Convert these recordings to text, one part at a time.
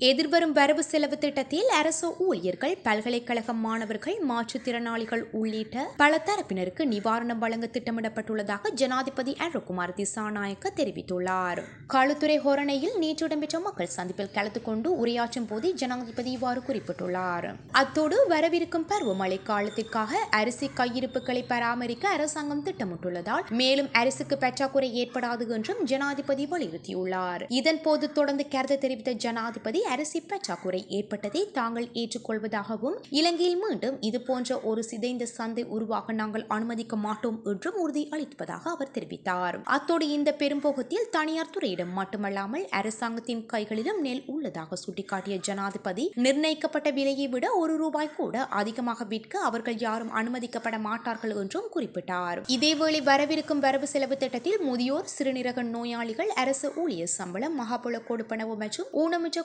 எதிர்வரும் வரவு செலவு திட்டத்தில் அரசு ஊழியர்கள் பல்கலைக்கழக மாணவர்கள் மாற்றுத்திறனாளிகள் உள்ளிட்ட பல தரப்பினருக்கு நிவாரணம் வழங்க திட்டமிடப்பட்டுள்ளதாக ஜனாதிபதி அருகுமார் திசாநாயக்க தெரிவித்துள்ளார். களுத்துறை ஹோரணையில் நேற்று இடம்பெற்ற மக்கள் சந்திப்பில் கலந்து கொண்டு உரையாற்றும் போது ஜனாதிபதி இவ்வாறு குறிப்பிட்டுள்ளார். அத்தோடு வரவிருக்கும் பருவமழை காலத்திற்காக அரிசி கையிருப்புகளை பராமரிக்க அரசாங்கம் திட்டமிட்டுள்ளதால் மேலும் அரிசிக்கு பற்றாக்குறை ஏற்படாது என்றும் ஜனாதிபதி வலியுறுத்தியுள்ளார். இதன்போது தொடர்ந்து கருத்து தெரிவித்த ஜனாதிபதி அரிசி பற்றாக்குறை ஏற்பட்டதை தாங்கள் ஏற்றுக்கொள்வதாகவும் இலங்கையில் மீண்டும் இதுபோன்ற ஒரு சிதைந்த சந்தை உருவாக நாங்கள் அனுமதிக்க மாட்டோம் என்றும் உறுதி அளிப்பதாக அவர் தெரிவித்தார். அத்தோடு இந்த பெரும்போகத்தில் தனியார் துறையிடம் மட்டுமல்லாமல் அரசாங்கத்தின் கைகளிலும் நெல் உள்ளதாக சுட்டிக்காட்டிய ஜனாதிபதி நிர்ணயிக்கப்பட்ட விலையை விட ஒரு ரூபாய் கூட அதிகமாக விற்க அவர்கள் யாரும் அனுமதிக்கப்பட மாட்டார்கள் என்றும் குறிப்பிட்டார். இதேவேளை வரவிருக்கும் வரவு செலவு திட்டத்தில் முதியோர் சிறுநீரக நோயாளிகள் அரசு ஊழியர் சம்பளம் மகாபல கொடுப்பனவு மற்றும்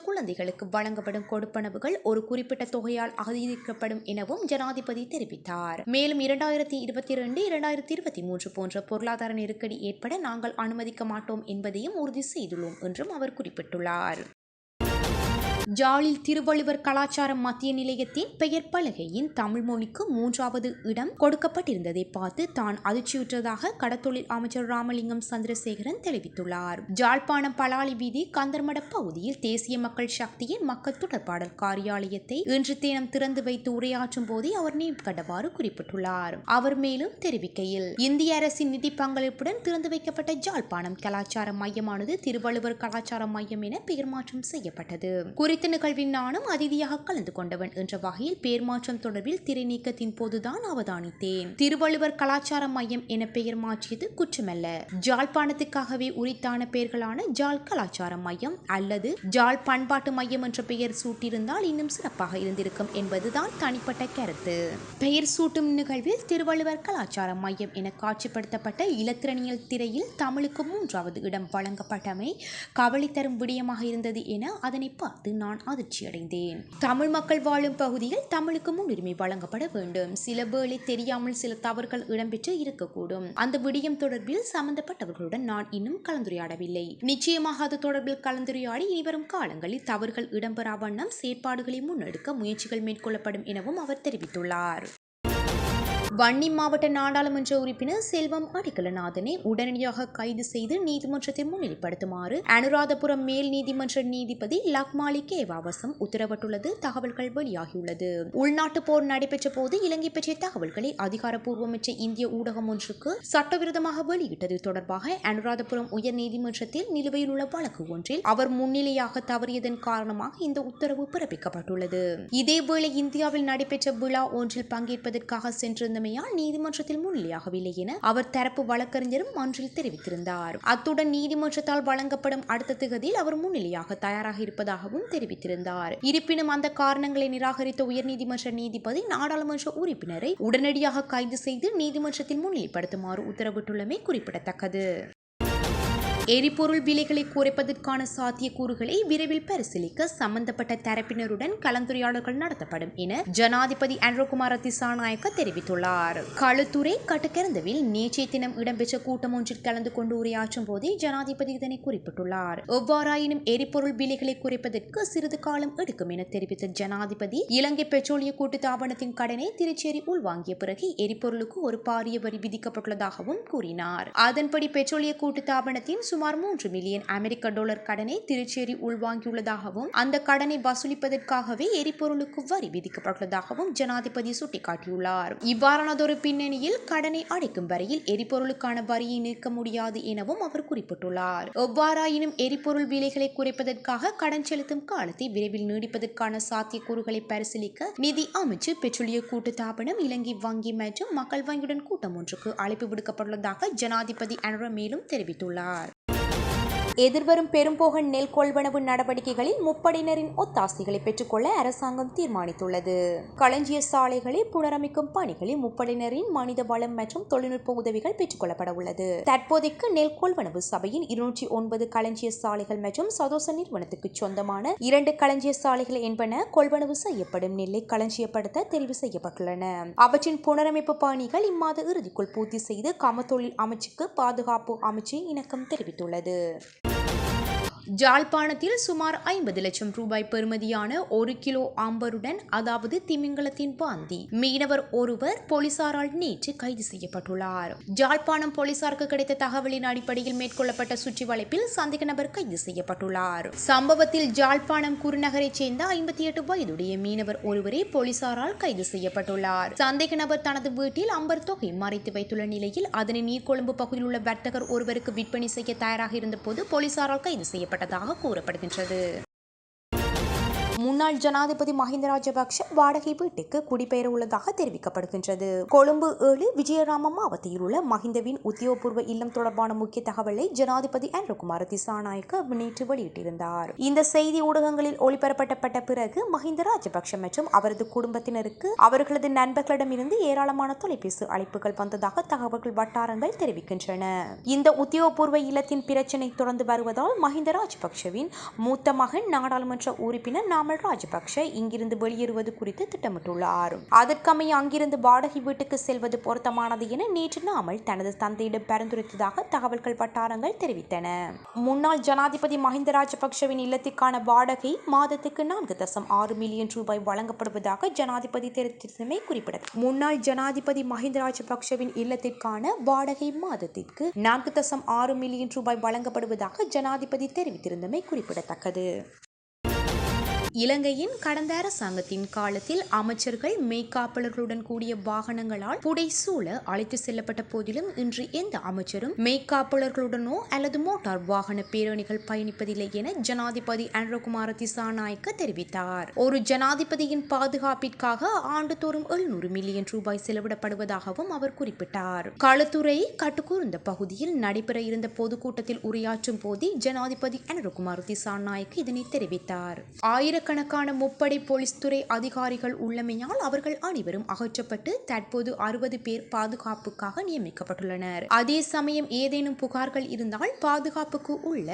குழந்தை குழந்தைகளுக்கு வழங்கப்படும் கொடுப்பனவுகள் ஒரு குறிப்பிட்ட தொகையால் அதிகரிக்கப்படும் எனவும் ஜனாதிபதி தெரிவித்தார். மேலும் இரண்டாயிரத்தி இருபத்தி இரண்டு இரண்டாயிரத்தி இருபத்தி மூன்று போன்ற பொருளாதார நெருக்கடி ஏற்பட நாங்கள் அனுமதிக்க மாட்டோம் என்பதையும் உறுதி செய்துள்ளோம் என்றும் அவர் குறிப்பிட்டுள்ளார். ஜாலில் திருவள்ளுவர் கலாச்சாரம் மத்திய நிலையத்தின் பெயர் பலகையின் தமிழ் மொழிக்கு மூன்றாவது இடம் கொடுக்கப்பட்டிருந்ததை பார்த்து தான் அதிர்ச்சியுற்றதாக கடத்தொழில் அமைச்சர் ராமலிங்கம் சந்திரசேகரன் தெரிவித்துள்ளார். ஜாழ்ப்பாணம் பலாலி வீதி கந்தர்மட பகுதியில் தேசிய மக்கள் சக்தியின் மக்கள் தொடர்பாடல் காரியாலயத்தை இன்று தினம் திறந்து வைத்து உரையாற்றும் போதே அவர் கண்டவாறு குறிப்பிட்டுள்ளார். அவர் மேலும் தெரிவிக்கையில் இந்திய அரசின் நிதி பங்களிப்புடன் திறந்து வைக்கப்பட்ட ஜாழ்ப்பாணம் கலாச்சார மையமானது திருவள்ளுவர் கலாச்சார மையம் என பெயர் மாற்றம் செய்யப்பட்டது. குறித்த நிகழ்வின் நானும் அதிதியாக கலந்து கொண்டவன் என்ற வகையில் பேர் மாற்றம் தொடர்பில் திரை நீக்கத்தின் போதுதான் அவதானித்தேன். திருவள்ளுவர் கலாச்சார மையம் என பெயர் மாற்றியது குற்றமல்ல. ஜாழ்ப்பாணத்துக்காகவே உரித்தான பெயர்களான ஜாழ் கலாச்சார மையம் அல்லது ஜாழ் பண்பாட்டு மையம் என்ற பெயர் சூட்டியிருந்தால் இன்னும் சிறப்பாக இருந்திருக்கும் என்பதுதான் தனிப்பட்ட கருத்து. பெயர் சூட்டும் நிகழ்வில் திருவள்ளுவர் கலாச்சார மையம் என காட்சிப்படுத்தப்பட்ட இலத்திரனியல் திரையில் தமிழுக்கு மூன்றாவது இடம் வழங்கப்பட்டமை கவலை தரும் விடயமாக இருந்தது என அதனை பார்த்து நான் அதிர்ச்சியடைந்தேன். தமிழ் மக்கள் வாழும் பகுதியில் தமிழுக்கு முன்னுரிமை வழங்கப்பட வேண்டும். சில வேளை தெரியாமல் சில தவறுகள் இடம்பெற்று இருக்கக்கூடும். அந்த விடயம் தொடர்பில் சம்பந்தப்பட்டவர்களுடன் நான் இன்னும் கலந்துரையாடவில்லை. நிச்சயமாக அது தொடர்பில் கலந்துரையாடி இனிவரும் காலங்களில் தவறுகள் இடம்பெறா வண்ணம் செயற்பாடுகளை முன்னெடுக்க முயற்சிகள் மேற்கொள்ளப்படும் எனவும் அவர் தெரிவித்துள்ளார். வன்னி மாவட்ட நாடாளுமன்ற உறுப்பினர் செல்வம் அடிக்கலநாதனை உடனடியாக கைது செய்து நீதிமன்றத்தை முன்னிலைப்படுத்துமாறு அனுராதபுரம் மேல் நீதிமன்ற நீதிபதி லக்மாலி கேவாவசம் உத்தரவிட்டுள்ளது. தகவல்கள் வெளியாகியுள்ளது. உள்நாட்டு போர் நடைபெற்ற போது இலங்கை பற்றிய தகவல்களை அதிகாரப்பூர்வமற்ற இந்திய ஊடகம் ஒன்றுக்கு சட்டவிரோதமாக வெளியிட்டது. தொடர்பாக அனுராதபுரம் உயர் நீதிமன்றத்தில் நிலுவையில் உள்ள வழக்கு ஒன்றில் அவர் முன்னிலையாக தவறியதன் காரணமாக இந்த உத்தரவு பிறப்பிக்கப்பட்டுள்ளது. இதேவேளை இந்தியாவில் நடைபெற்ற விழா ஒன்றில் பங்கேற்பதற்காக சென்றிருந்த இருந்தமையால் நீதிமன்றத்தில் முன்னிலையாகவில்லை என அவர் தரப்பு வழக்கறிஞரும் மன்றில் தெரிவித்திருந்தார். அத்துடன் நீதிமன்றத்தால் வழங்கப்படும் அடுத்த திகதியில் அவர் முன்னிலையாக தயாராக இருப்பதாகவும் தெரிவித்திருந்தார். இருப்பினும் அந்த காரணங்களை நிராகரித்த உயர்நீதிமன்ற நீதிபதி நாடாளுமன்ற உறுப்பினரை உடனடியாக கைது செய்து நீதிமன்றத்தில் முன்னிலைப்படுத்துமாறு உத்தரவிட்டுள்ளமை குறிப்பிடத்தக்கது. எரிபொருள் விலைகளை குறைப்பதற்கான சாத்தியக்கூறுகளை விரைவில் பரிசீலிக்க சம்பந்தப்பட்ட தரப்பினருடன் கலந்துரையாடல்கள் நடத்தப்படும் என ஜனாதிபதி அன்ரோகுமார திசாநாயக்க தெரிவித்துள்ளார். களுத்துறை கட்டுக்கரந்தவில் நேற்றைய தினம் இடம்பெற்ற கூட்டம் ஒன்றில் கலந்து கொண்டு உரையாற்றும் போதே ஜனாதிபதி இதனை குறிப்பிட்டுள்ளார். எவ்வாறாயினும் எரிபொருள் விலைகளை குறைப்பதற்கு சிறிது காலம் எடுக்கும் என தெரிவித்த ஜனாதிபதி இலங்கை பெட்ரோலிய கூட்டுத்தாபனத்தின் கடனை திருச்சேரி உள்வாங்கிய பிறகு எரிபொருளுக்கு ஒரு பாரிய வரி விதிக்கப்பட்டுள்ளதாகவும் கூறினார். அதன்படி பெட்ரோலிய கூட்டுத்தாபனத்தின் சுமார் மூன்று மில்லியன் அமெரிக்க டாலர் கடனை திருச்சேரி உள்வாங்கியுள்ளதாகவும் அந்த கடனை வசூலிப்பதற்காகவே எரிபொருளுக்கு வரி விதிக்கப்பட்டுள்ளதாகவும் ஜனாதிபதி சுட்டிக்காட்டியுள்ளார். இவ்வாறானதொரு பின்னணியில் கடனை அடைக்கும் வரையில் எரிபொருளுக்கான வரியை நீக்க முடியாது எனவும் அவர் குறிப்பிட்டுள்ளார். எவ்வாறாயினும் எரிபொருள் விலைகளை குறைப்பதற்காக கடன் செலுத்தும் காலத்தை விரைவில் நீடிப்பதற்கான சாத்தியக்கூறுகளை பரிசீலிக்க நிதி அமைச்சு பெட்ரோலிய கூட்டுத்தாபனம் இலங்கை வங்கி மற்றும் மக்கள் வங்கியுடன் கூட்டம் ஒன்றுக்கு அழைப்பு விடுக்கப்பட்டுள்ளதாக ஜனாதிபதி அனுர மேலும் தெரிவித்துள்ளார். எதிர்வரும் பெரும்போக நெல் கொள்வனவு நடவடிக்கைகளில் முப்படையினரின் ஒத்தாசைகளை பெற்றுக்கொள்ள அரசாங்கம் தீர்மானித்துள்ளது. களஞ்சிய சாலைகளை புனரமைக்கும் பணிகளில் முப்படையினரின் மனித வளம் மற்றும் தொழில்நுட்ப உதவிகள் பெற்றுக்கொள்ளப்பட உள்ளது தற்போதைக்கு நெல் கொள்வனவு சபையின் இருநூற்றி ஒன்பது களஞ்சிய சாலைகள் மற்றும் சதோச நிறுவனத்துக்கு சொந்தமான இரண்டு களஞ்சிய சாலைகள் என்பன கொள்வனவு செய்யப்படும் நெல்லை களஞ்சியப்படுத்த தெரிவு செய்யப்பட்டுள்ளன. அவற்றின் புனரமைப்பு பணிகள் இம்மாத இறுதிக்குள் பூர்த்தி செய்து கமத்தொழில் அமைச்சுக்கு பாதுகாப்பு அமைச்சு இணக்கம் தெரிவித்துள்ளது. ஜாழ்ப்பாணத்தில் சுமார் ஐம்பது லட்சம் ரூபாய் பெறுமதியான ஒரு கிலோ ஆம்பருடன் அதாவது திமிங்கலத்தின் பாந்தி மீனவர் ஒருவர் போலீசாரால் நேற்று கைது செய்யப்பட்டுள்ளார். ஜாழ்ப்பாணம் போலீசாருக்கு கிடைத்த தகவலின் அடிப்படையில் மேற்கொள்ளப்பட்ட சுற்றி வளைப்பில் சந்தேக நபர் கைது செய்யப்பட்டுள்ளார். சம்பவத்தில் ஜாழ்ப்பாணம் குருநகரைச் சேர்ந்த ஐம்பத்தி எட்டு வயதுடைய மீனவர் ஒருவரே போலீசாரால் கைது செய்யப்பட்டுள்ளார். சந்தேக நபர் தனது வீட்டில் அம்பர் தொகை மறைத்து வைத்துள்ள நிலையில் அதனை நீர்கொழும்பு பகுதியில் உள்ள வர்த்தகர் ஒருவருக்கு விற்பனை செய்ய தயாராக இருந்தபோது போலீசாரால் கைது செய்யப்பட்டதாக கூறப்படுகின்றது. முன்னாள் ஜனாதிபதி மஹிந்த ராஜபக்ஷ வாடகை வீட்டுக்கு குடிபெயர உள்ளதாக தெரிவிக்கப்படுகின்றது. கொழும்பு ஏழு விஜயராம மாவட்டத்தில் உள்ள மஹிந்தவின் உத்தியோகபூர்வ இல்லம் தொடர்பான முக்கிய தகவலை ஜனாதிபதி அன்ரகுமார திசாநாயக்க நேற்று வெளியிட்டிருந்தார். இந்த செய்தி ஊடகங்களில் ஒளிபரப்பப்பட்ட பிறகு மஹிந்த ராஜபக்ஷ மற்றும் அவரது குடும்பத்தினருக்கு அவர்களது நண்பர்களிடமிருந்து ஏராளமான தொலைபேசி அழைப்புகள் வந்ததாக தகவல்கள் வட்டாரங்கள் தெரிவிக்கின்றன. இந்த உத்தியோகபூர்வ இல்லத்தின் பிரச்சினை தொடர்ந்து வருவதால் மஹிந்த ராஜபக்ஷவின் மூத்த மகன் நாடாளுமன்ற உறுப்பினர் நாமல் ராஜபக்ஷ இங்கிருந்து வெளியேறுவது குறித்து திட்டமிட்டுள்ளார். அதற்கமைய அங்கிருந்து வாடகை வீட்டுக்கு செல்வது பொருத்தமானது என நேற்று நாமல் தனது தந்தையிடம் பரிந்துரைத்ததாக தகவல்கள் வட்டாரங்கள் தெரிவித்தன. முன்னாள் ஜனாதிபதி மஹிந்த ராஜபக்ஷவின் இல்லத்திற்கான வாடகை மாதத்துக்கு நான்கு தசம் ஆறு மில்லியன் ரூபாய் வழங்கப்படுவதாக ஜனாதிபதி தெரிவித்தமை குறிப்பிடத்தக்கது முன்னாள் ஜனாதிபதி மஹிந்த ராஜபக்ஷவின் இல்லத்திற்கான வாடகை மாதத்திற்கு நான்கு தசம் ஆறு மில்லியன் ரூபாய் வழங்கப்படுவதாக ஜனாதிபதி தெரிவித்திருந்தமை குறிப்பிடத்தக்கது. இலங்கையின் கடந்த அரசாங்கத்தின் காலத்தில் அமைச்சர்கள் மெய்காப்பாளர்களுடன் கூடிய வாகனங்களால் புடைசூழ அழைத்து செல்லப்பட்ட போதிலும் இன்று எந்த அமைச்சரும் மெய்காப்பாளர்களுடனோ அல்லது மோட்டார் வாகன பேரணிகள் பயணிப்பதில்லை என ஜனாதிபதி அன்ரகுமார திசாநாயக்க தெரிவித்தார். ஒரு ஜனாதிபதியின் பாதுகாப்பிற்காக ஆண்டுதோறும் எழுநூறு மில்லியன் ரூபாய் செலவிடப்படுவதாகவும் அவர் குறிப்பிட்டார். களத்துறை கட்டுக்கூர்ந்த பகுதியில் நடைபெற இருந்த பொதுக்கூட்டத்தில் உரையாற்றும் போது ஜனாதிபதி அனுரகுமார் திசாநாயக் இதனை தெரிவித்தார். ஆயிரக்கணக்கான முப்படை போலீஸ் துறை அதிகாரிகள் உள்ளமையால் அவர்கள் அனைவரும் அகற்றப்பட்டு தற்போது அறுபது பேர் பாதுகாப்புக்காக நியமிக்கப்பட்டுள்ளனர். அதே சமயம் ஏதேனும் புகார்கள் இருந்தால் பாதுகாப்புக்கு உள்ள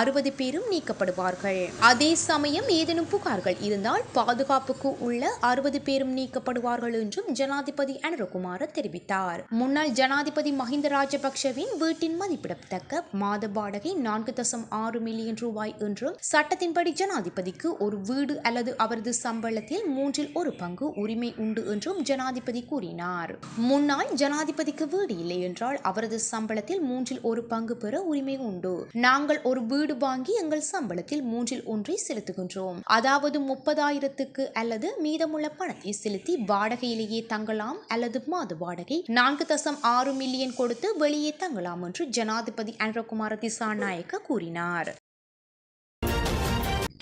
அறுபது பேரும் நீக்கப்படுவார்கள். அதே சமயம் ஏதேனும் புகார்கள் இருந்தால் பாதுகாப்புக்கு உள்ள அறுபது பேரும் நீக்கப்படுவார்கள் என்றும் ஜனாதிபதி அனுரகுமார தெரிவித்தார். முன்னாள் ஜனாதிபதி மஹிந்த ராஜபக்சவின் வீட்டின் மதிப்பிடத்தக்க மாத வாடகை நான்கு தசம் ஆறு மில்லியன் ரூபாய் என்றும் சட்டத்தின்படி ஜனாதிபதிக்கு ஒரு வீடு அல்லது அவரது சம்பளத்தில் மூன்றில் ஒரு பங்கு உரிமை உண்டு என்றும் ஜனாதிபதி கூறினார். முன்னாள் ஜனாதிபதிக்கு வீடு இல்லை என்றால் அவரது சம்பளத்தில் மூன்றில் ஒரு பங்கு பெற உரிமை உண்டு. நாங்கள் ஒரு வீடு வாங்கி எங்கள் சம்பளத்தில் மூன்றில் ஒன்றை செலுத்துகின்றோம். அதாவது முப்பதாயிரத்துக்கு அல்லது மீதமுள்ள பணத்தை செலுத்தி வாடகையிலேயே தங்கலாம் அல்லது மாத வாடகை நான்கு தசம் ஆறு மில்லியன் கொடுத்து வெளியே தங்கலாம் என்று ஜனாதிபதி அன்ரகுமார திசாநாயக்க கூறினார்.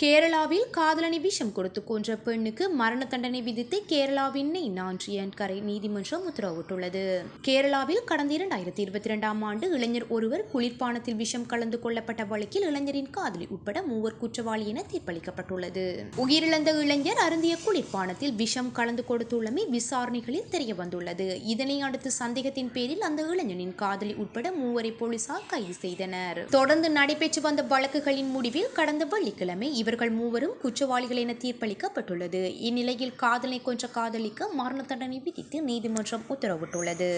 கேரளாவில் காதலனை விஷம் கொடுத்து கொன்ற பெண்ணுக்கு மரண தண்டனை விதித்து கேரளாவின் நான்றியன்கரை நீதிமன்றம் உத்தரவிட்டுள்ளது. கேரளாவில் கடந்த இரண்டாயிரத்தி இருபத்தி இரண்டாம் ஆண்டு இளைஞர் ஒருவர் குளிர்பானத்தில் விஷம் கலந்து கொள்ளப்பட்ட வழக்கில் இளைஞரின் காதலி உட்பட மூவர் குற்றவாளி என தீர்ப்பளிக்கப்பட்டுள்ளது. உயிரிழந்த இளைஞர் அருந்திய குளிர்பானத்தில் விஷம் கலந்து கொடுத்துள்ளமை விசாரணைகளில் தெரிய வந்துள்ளது இதனை அடுத்து சந்தேகத்தின் பேரில் அந்த இளைஞனின் காதலி உட்பட மூவரை போலீசார் கைது செய்தனர். தொடர்ந்து நடைபெற்று வந்த வழக்குகளின் முடிவில் கடந்த வெள்ளிக்கிழமை இவர்கள் மூவரும் குற்றவாளிகள் என தீர்ப்பளிக்கப்பட்டுள்ளது. இந்நிலையில் காதலை கொன்ற காதலிக்கு மரண தண்டனை விதித்து நீதிமன்றம் உத்தரவிட்டுள்ளது.